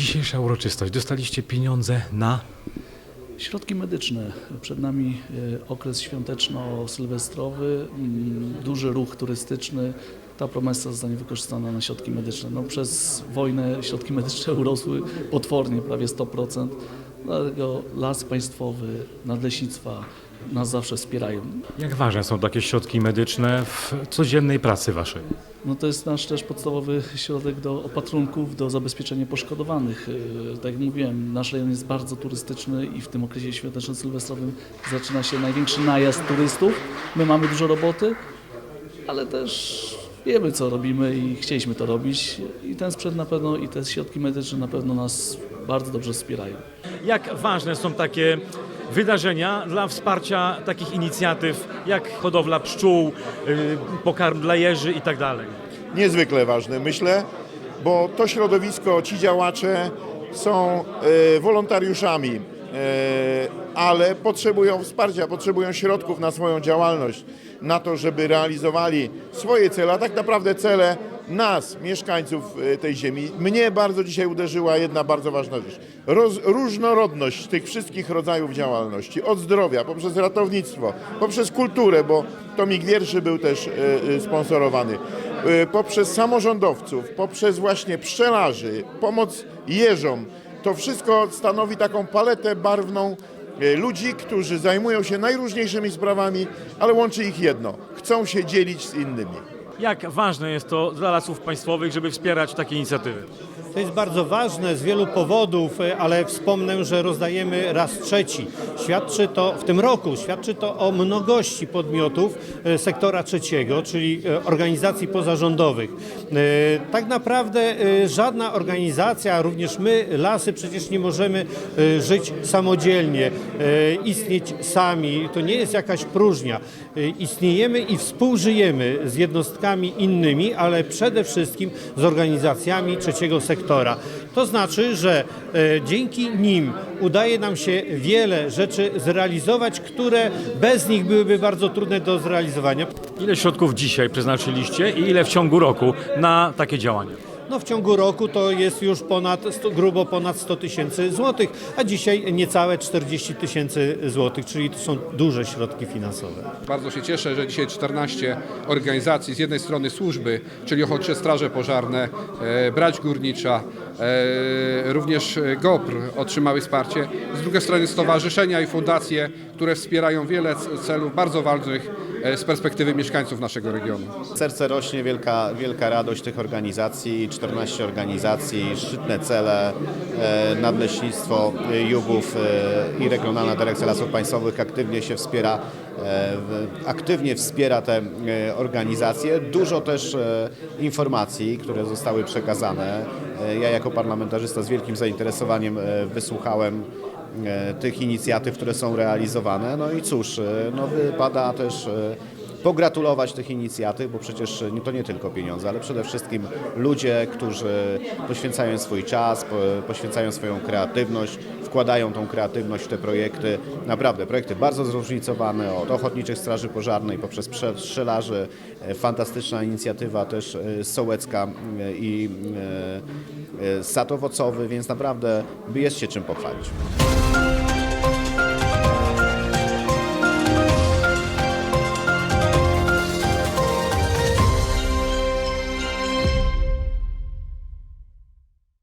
Dzisiejsza uroczystość. Dostaliście pieniądze na... Środki medyczne. Przed nami e, okres świąteczno-sylwestrowy, duży ruch turystyczny. Ta promesa zostanie wykorzystana na środki medyczne. No, przez wojnę środki medyczne urosły potwornie, prawie 100%. Dlatego Las Państwowy, Nadleśnictwa nas zawsze wspierają. Jak ważne są takie środki medyczne w codziennej pracy waszej? No to jest nasz też podstawowy środek do opatrunków, do zabezpieczenia poszkodowanych. Yy, Tak jak mówiłem, nasz rejon jest bardzo turystyczny i w tym okresie świąteczno-sylwestrowym zaczyna się największy najazd turystów. My mamy dużo roboty, ale też wiemy co robimy i chcieliśmy to robić. I ten sprzęt na pewno i te środki medyczne na pewno nas bardzo dobrze wspierają. Jak ważne są takie wydarzenia dla wsparcia takich inicjatyw jak hodowla pszczół, yy, pokarm dla jeży i tak dalej? niezwykle ważne, myślę, bo to środowisko, ci działacze są e, wolontariuszami, e, ale potrzebują wsparcia, potrzebują środków na swoją działalność, na to, żeby realizowali swoje cele, a tak naprawdę cele nas, mieszkańców e, tej ziemi. Mnie bardzo dzisiaj uderzyła jedna bardzo ważna rzecz. Roz, różnorodność tych wszystkich rodzajów działalności, od zdrowia, poprzez ratownictwo, poprzez kulturę, bo Tomik Wierszy był też e, e, sponsorowany, poprzez samorządowców, poprzez właśnie pszczelarzy, pomoc jeżom. To wszystko stanowi taką paletę barwną ludzi, którzy zajmują się najróżniejszymi sprawami, ale łączy ich jedno. Chcą się dzielić z innymi. Jak ważne jest to dla lasów państwowych, żeby wspierać takie inicjatywy? To jest bardzo ważne z wielu powodów, e, ale wspomnę, że rozdajemy raz trzeci. Świadczy to w tym roku, świadczy to o mnogości podmiotów e, sektora trzeciego, czyli e, organizacji pozarządowych. Tak naprawdę żadna organizacja, również my, lasy, przecież nie możemy żyć samodzielnie, istnieć sami. To nie jest jakaś próżnia. Istniejemy i współżyjemy z jednostkami innymi, ale przede wszystkim z organizacjami trzeciego sektora. To znaczy, że e, dzięki nim udaje nam się wiele rzeczy zrealizować, które bez nich byłyby bardzo trudne do zrealizowania. Ile środków dzisiaj przeznaczyliście i ile w ciągu roku na takie działania? No w ciągu roku to jest już ponad, grubo ponad 100 tysięcy złotych, a dzisiaj niecałe 40 tysięcy złotych, czyli to są duże środki finansowe. Bardzo się cieszę, że dzisiaj 14 organizacji, z jednej strony służby, czyli Ochotnicze Straże Pożarne, e, Brać Górnicza, również GOPR otrzymały wsparcie, z drugiej strony stowarzyszenia i fundacje, które wspierają wiele celów bardzo ważnych e, z perspektywy mieszkańców naszego regionu. Serce rośnie, wielka, wielka radość tych organizacji, 14 organizacji, szczytne cele, e, Nadleśnictwo e, Jubów e, i Regionalna Dyrekcja Lasów Państwowych aktywnie się wspiera, e, aktywnie wspiera te e, organizacje. Dużo też e, informacji, które zostały przekazane. E, Ja jako parlamentarzysta z wielkim zainteresowaniem e, wysłuchałem e, tych inicjatyw, które są realizowane. No i cóż, e, no wypada też e, pogratulować tych inicjatyw, bo przecież to nie tylko pieniądze, ale przede wszystkim ludzie, którzy poświęcają swój czas, po, poświęcają swoją kreatywność, wkładają tą kreatywność w te projekty. Naprawdę, projekty bardzo zróżnicowane, od Ochotniczych Straży Pożarnej poprzez prze- strzelarzy. E, Fantastyczna inicjatywa też e, sołecka e, i sad owocowy, więc naprawdę jest się czym pochwalić.